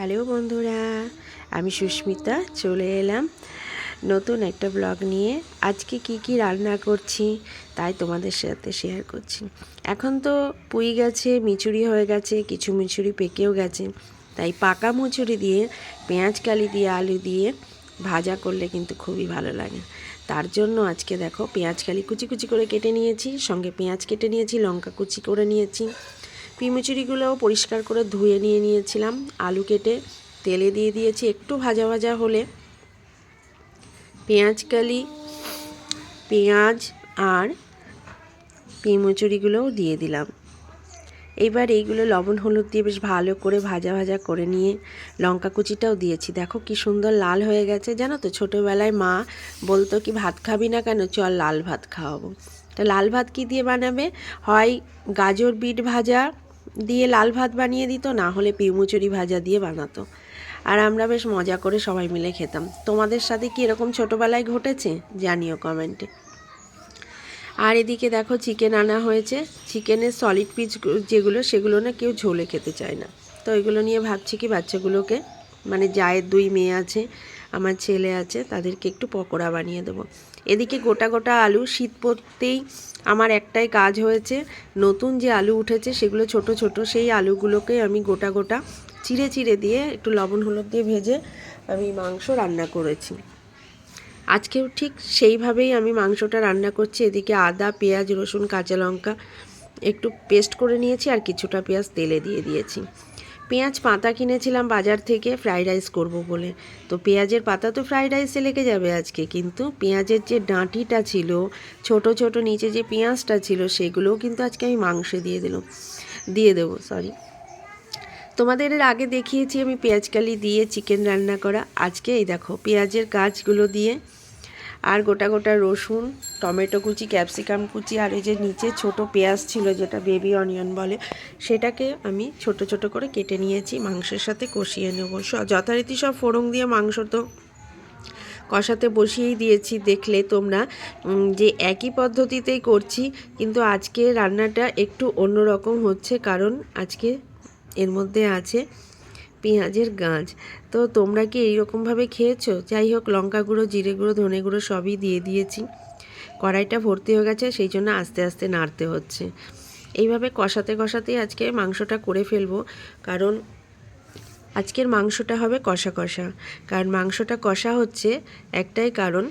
Hello বন্ধুরা, আমি সুস্মিতা, চলে এলাম নতুন একটা ব্লগ নিয়ে। আজকে কি কি রান্না করছি তাই তোমাদের সাথে শেয়ার করছি। এখন তো পুই গেছে মিচুরি হয়ে গেছে, কিছু মিচুরি পেকেও গেছে। তাই পাকা মুচুরি দিয়ে, পেঁয়াজ কালি দিয়ে, আলু দিয়ে ভাজা করলে কিন্তু খুবই ভালো লাগে। তার জন্য আজকে দেখো পেঁয়াজ কালি কুচি কুচি করে কেটে নিয়েছি, সঙ্গে পেঁয়াজ কেটে নিয়েছি, লঙ্কা কুচি করে নিয়েছি। পিমুচুরিগুলোও পরিষ্কার করে ধুয়ে নিয়ে নিয়েছিলাম। আলু কেটে তেলে দিয়ে দিয়েছি একটু ভাজা ভাজা হলে। পেঁয়াজ কালি, পেঁয়াজ আর পিমুচুরিগুলোও দিয়ে দিলাম। এইবার এইগুলো লবণ, হলুদ দিয়ে বেশ ভালো করে ভাজা ভাজা করে নিয়ে লঙ্কা কুচিটাও দিয়েছি। দেখো কি সুন্দর লাল হয়ে গেছে। জানো তো, ছোটোবেলায় মা বলতো কি, ভাত খাবি না কেন? চল লাল ভাত খাওয়াবো। তো লাল ভাত কি দিয়ে বানাবে? হয় গাজর বিট ভাজা দিয়ে লাল ভাত বানিয়ে দিত, না হলে পিউমুচুরি ভাজা দিয়ে বানাতো। আর আমরা বেশ মজা করে সবাই মিলে খেতাম। তোমাদের সাথে কি এরকম ছোটোবেলায় ঘটেছে? জানিও কমেন্টে। আর এদিকে দেখো চিকেন আনা হয়েছে। চিকেনের সলিড পিস যেগুলো, সেগুলো না কেউ ঝোলে খেতে চায় না। তো ওইগুলো নিয়ে ভাবছি কি বাচ্চাগুলোকে মানে জায়ের দুই মেয়ে আছে আমার ছেলে আছে, তাদেরকে একটু পকোড়া বানিয়ে দেবো। এদিকে গোটা গোটা আলু শীত পড়তেই আমার একটাই কাজ হয়েছে, নতুন যে আলু উঠেছে সেগুলো ছোট ছোট, সেই আলুগুলোকে আমি গোটা গোটা চিড়ে চিড়ে দিয়ে একটু লবণ হলুদ দিয়ে ভেজে আমি মাংস রান্না করেছি। আজকেও ঠিক সেইভাবেই আমি মাংসটা রান্না করছি। এদিকে আদা, পেঁয়াজ, রসুন, কাঁচা লঙ্কা একটু পেস্ট করে নিয়েছি আর কিছুটা পেঁয়াজ তেলে দিয়ে দিয়েছি। পেঁয়াজ পাতা কিনেছিলাম বাজার থেকে ফ্রাইড রাইস করব বলে। তো পেঁয়াজের পাতা তো ফ্রাইড রাইসে লেগে যাবে আজকে, কিন্তু পেঁয়াজের যে ডাঁটিটা ছিল, ছোট ছোট নিচে যে পেঁয়াজটা ছিল, সেগুলোও কিন্তু আজকে আমি মাংসে দিয়ে দিলাম। দিয়ে দেবো সরি তোমাদের এর আগে দেখিয়েছি আমি পেঁয়াজ কালি দিয়ে চিকেন রান্না করা। আজকে এই দেখো, পেঁয়াজের গাছগুলো দিয়ে আর গোটা গোটা রসুন টমেটো কুচি, ক্যাপসিকাম কুচি আর এই যে নিচে ছোট পেঁয়াজ ছিল যেটা বেবি অনিয়ন বলে, সেটাকে আমি ছোট ছোট করে কেটে নিয়েছি, মাংসের সাথে কষিয়ে নেব। যথারীতি সব ফোড়ন দিয়ে মাংস তো কষাতে বসিয়েই দিয়েছি, দেখলে তোমরা যে একই পদ্ধতিতেই করছি, কিন্তু আজকে রান্নাটা একটু অন্যরকম হচ্ছে, কারণ আজকে এর মধ্যে আছে পেঁয়াজের গাছ। তো তোমরা কি এইরকমভাবে খেয়েছো? যাই হোক, লঙ্কা গুঁড়ো, জিরে গুঁড়ো, ধনে গুঁড়ো সবই দিয়ে দিয়েছি। কড়াইটা ভর্তি হয়ে গেছে, সেই জন্য আস্তে আস্তে নাড়তে হচ্ছে। এইভাবে কষাতে কষাতেই আজকে মাংসটা করে ফেলব, কারণ আজকের মাংসটা হবে কষা কষা। কারণ মাংসটা কষা হচ্ছে একটাই কারণ।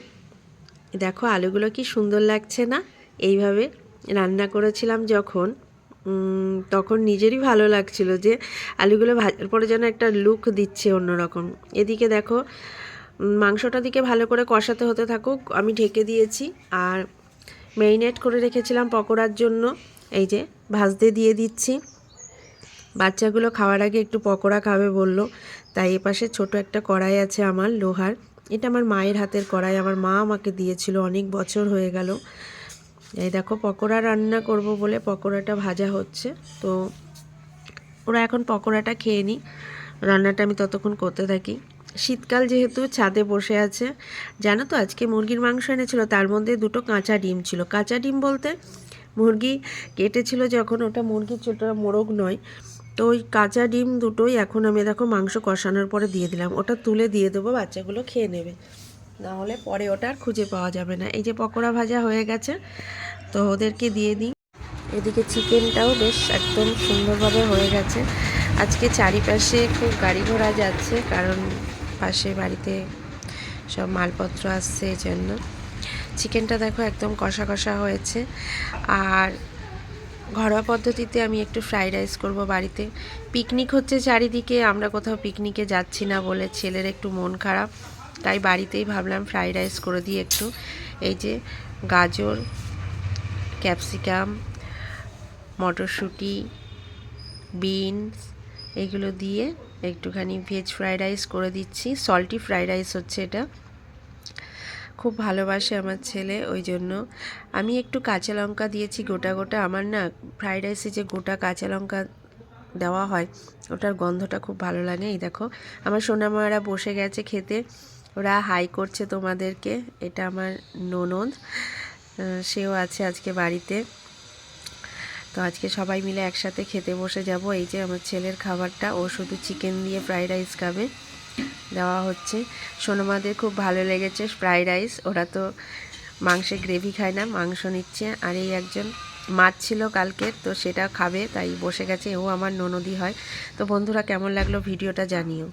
দেখো আলুগুলো কি সুন্দর লাগছে না? এইভাবে রান্না করেছিলাম যখন তখন নিজেরই ভালো লাগছিল যে আলুগুলো ভাজার পরে যেন একটা লুক দিচ্ছে অন্যরকম। এদিকে দেখো মাংসটা দিকে ভালো করে কষাতে হতে থাকুক, আমি ঢেকে দিয়েছি। আর ম্যারিনেট করে রেখেছিলাম পকোড়ার জন্য, এই যে ভাজতে দিয়ে দিচ্ছি। বাচ্চাগুলো খাওয়ার আগে একটু পকোড়া খাবে বলল, তাই এপাশে ছোট একটা কড়াই আছে আমার, লোহার। এটা আমার মায়ের হাতের কড়াই, আমার মা আমাকে দিয়েছিল, অনেক বছর হয়ে গেল। এই দেখো, পকোড়া রান্না করব বলে পকোড়াটা ভাজা হচ্ছে। তো ওরা এখন পকোড়াটা খেয়ে নিই রান্নাটা আমি ততক্ষণ করতে থাকি। শীতকাল যেহেতু ছাদে বসে আছে, জানো তো আজকে মুরগির মাংস এনেছিল, তার মধ্যে দুটো কাঁচা ডিম ছিল। কাঁচা ডিম বলতে মুরগি কেটেছিল যখন, ওটা মুরগির ছোটো মোরগ নয়, তো ওই কাঁচা ডিম দুটোই এখন আমি দেখো মাংস কষানোর পরে দিয়ে দিলাম। ওটা তুলে দিয়ে দেবো, বাচ্চাগুলো খেয়ে নেবে। না হলে পরে ওটা আর খুঁজে পাওয়া যাবে না। এই যে পকোড়া ভাজা হয়ে গেছে, তো ওদেরকে দিয়ে দিই। এদিকে চিকেনটাও বেশ একদম সুন্দরভাবে হয়ে গেছে। আজকে চারিপাশে খুব গাড়ি ঘোড়া যাচ্ছে, কারণ পাশে বাড়িতে সব মালপত্র আসছে এই জন্য। চিকেনটা দেখো একদম কষা কষা হয়েছে। আর ঘরোয়া পদ্ধতিতে আমি একটু ফ্রাইড রাইস করব বাড়িতে। পিকনিক হচ্ছে চারিদিকে, আমরা কোথাও পিকনিকে যাচ্ছি না বলে ছেলের একটু মন খারাপ। তাই বাড়িতেই ভাবলাম ফ্রাইড রাইস করে দিই একটু। এই যে গাজর ক্যাপসিকাম মটরশুঁটি বিনস এগুলো দিয়ে একটুখানি ভেজ ফ্রাইড রাইস করে দিচ্ছি। সল্টি ফ্রাইড রাইস হচ্ছে এটা। খুব ভালোবাসে আমার ছেলে, ওই জন্য। আমি একটু কাঁচা লঙ্কা দিয়েছি গোটা গোটা। আমার না ফ্রাইড রাইসে যে গোটা কাঁচা লঙ্কা দেওয়া হয়, ওটার গন্ধটা খুব ভালো লাগে। এই দেখো, আমার সোনামারা বসে গেছে খেতে। ওরা হাই করছে তোমাদেরকে। এটা আমার ননদ। সেও আছে আজকে বাড়িতে। তো আজকে সবাই মিলে একসাথে খেতে বসে যাব। এই যে আমার ছেলের খাবারটা, ও শুধু চিকেন দিয়ে ফ্রাইড রাইস খাবে। দেওয়া হচ্ছে। সোনমাদের খুব ভালো লেগেছে ফ্রাইড রাইস ওরা তো মাংসের গ্রেভি খায় না, মাংস নিচ্ছে। আর এই একজন মাছ ছিল কালকের, তো সেটা খাবে, তাই বসে গেছে। ও আমার ননদি হয়। তো বন্ধুরা, কেমন লাগল ভিডিওটা জানিও।